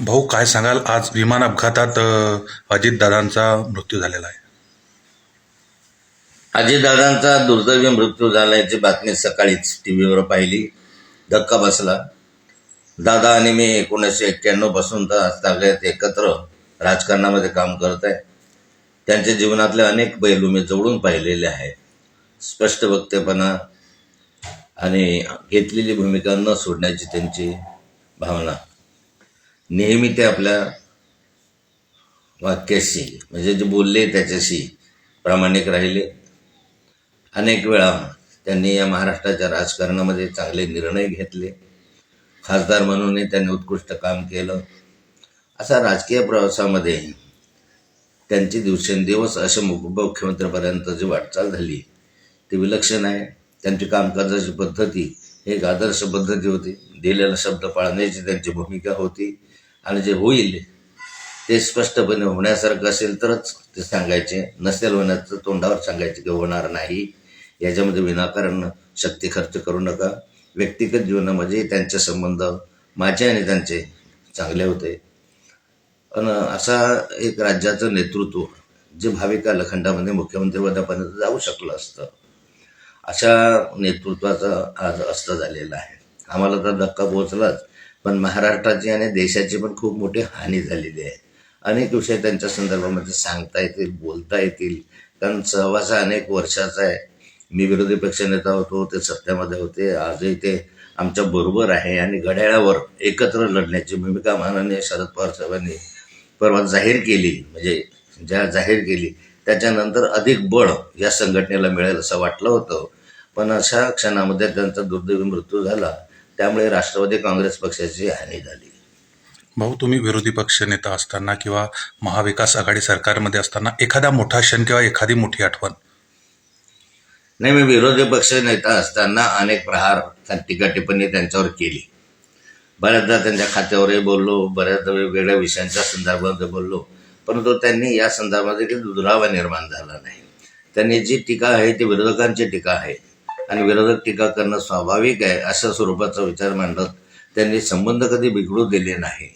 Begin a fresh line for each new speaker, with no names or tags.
भाऊ काय सांगाल? आज विमान अपघातात अजितदादांचा मृत्यू झालेला आहे.
अजितदादांचा दुर्दैवी मृत्यू झाल्याची बातमी सकाळीच टी व्हीवर पाहिली. धक्का बसला. दादा आणि मी एकोणीसशे एक्क्याण्णवपासून तर सगळ्यात एकत्र राजकारणामध्ये काम करत आहे. त्यांच्या जीवनातले अनेक पैलू मी जवळून पाहिलेले आहेत. स्पष्ट वक्तेपणा आणि घेतलेली भूमिका न सोडण्याची त्यांची भावना. नेहमी ते आपल्या वाक्याशी म्हणजे जे बोलले त्याच्याशी प्रामाणिक राहिले. अनेक वेळा त्यांनी या महाराष्ट्राच्या राजकारणामध्ये चांगले निर्णय घेतले. खासदार म्हणूनही त्यांनी उत्कृष्ट काम केलं. असा राजकीय प्रवासामध्ये त्यांची दिवसेंदिवस अशा मुख जी वाटचाल झाली ती विलक्षण आहे. त्यांची कामकाजाची पद्धती एक आदर्श पद्धती होती. दिलेला शब्द पाळण्याची त्यांची भूमिका होती. आणि जे होईल ते स्पष्टपणे होण्यासारखं असेल तरच ते सांगायचे. नसेल होण्याचं तोंडावर सांगायचे की होणार नाही. याच्यामध्ये विनाकारण शक्ती खर्च करू नका. व्यक्तिगत जीवनामध्ये त्यांचे संबंध माझे आणि त्यांचे चांगले होते. पण असा एक राज्याचं नेतृत्व जे भावी कालखंडामध्ये मुख्यमंत्रीपदापर्यंत जाऊ शकलं असतं अशा नेतृत्वाचा आज अस्त झालेला आहे. आम्हाला तर धक्का पोहोचलाच. पण महाराष्ट्राची आणि देशाची पण खूप मोठी हानी झालेली आहे. अनेक विषय त्यांच्या संदर्भामध्ये सांगता येतील बोलता येतील. कारण सहवास हा अनेक वर्षाचा आहे. मी विरोधी पक्षनेता होतो ते सत्तेमध्ये होते आजही ते आमच्या बरोबर आहे आणि घड्याळावर एकत्र लढण्याची भूमिका माननीय शरद पवार साहेबांनी परवा जाहीर केली. म्हणजे ज्या जाहीर केली त्याच्यानंतर अधिक बळ या संघटनेला मिळेल असं वाटलं होतं. पण अशा क्षणामध्ये त्यांचा दुर्दैवी मृत्यू झाला. त्यामुळे राष्ट्रवादी काँग्रेस पक्षाची हानी झाली.
भाऊ तुम्ही विरोधी पक्ष नेता असताना किंवा महाविकास आघाडी सरकारमध्ये असताना एखादा मोठा क्षण किंवा एखादी मोठी आठवण?
नाही मी विरोधी पक्ष नेता असताना अनेक प्रहार टीका टिप्पणी त्यांच्यावर केली. बऱ्याचदा त्यांच्या खात्यावरही बोललो बऱ्याचदा वेगवेगळ्या विषयांच्या संदर्भामध्ये बोललो परंतु त्यांनी या काही दुरावा निर्माण झाला नाही. त्यांनी जी टीका आहे ती विरोधकांची टीका आहे. आणि विरोधक टीका करणं स्वाभाविक आहे अशा स्वरूपाचा विचार मांडत त्यांनी संबंध कधी बिघडू दिले नाही.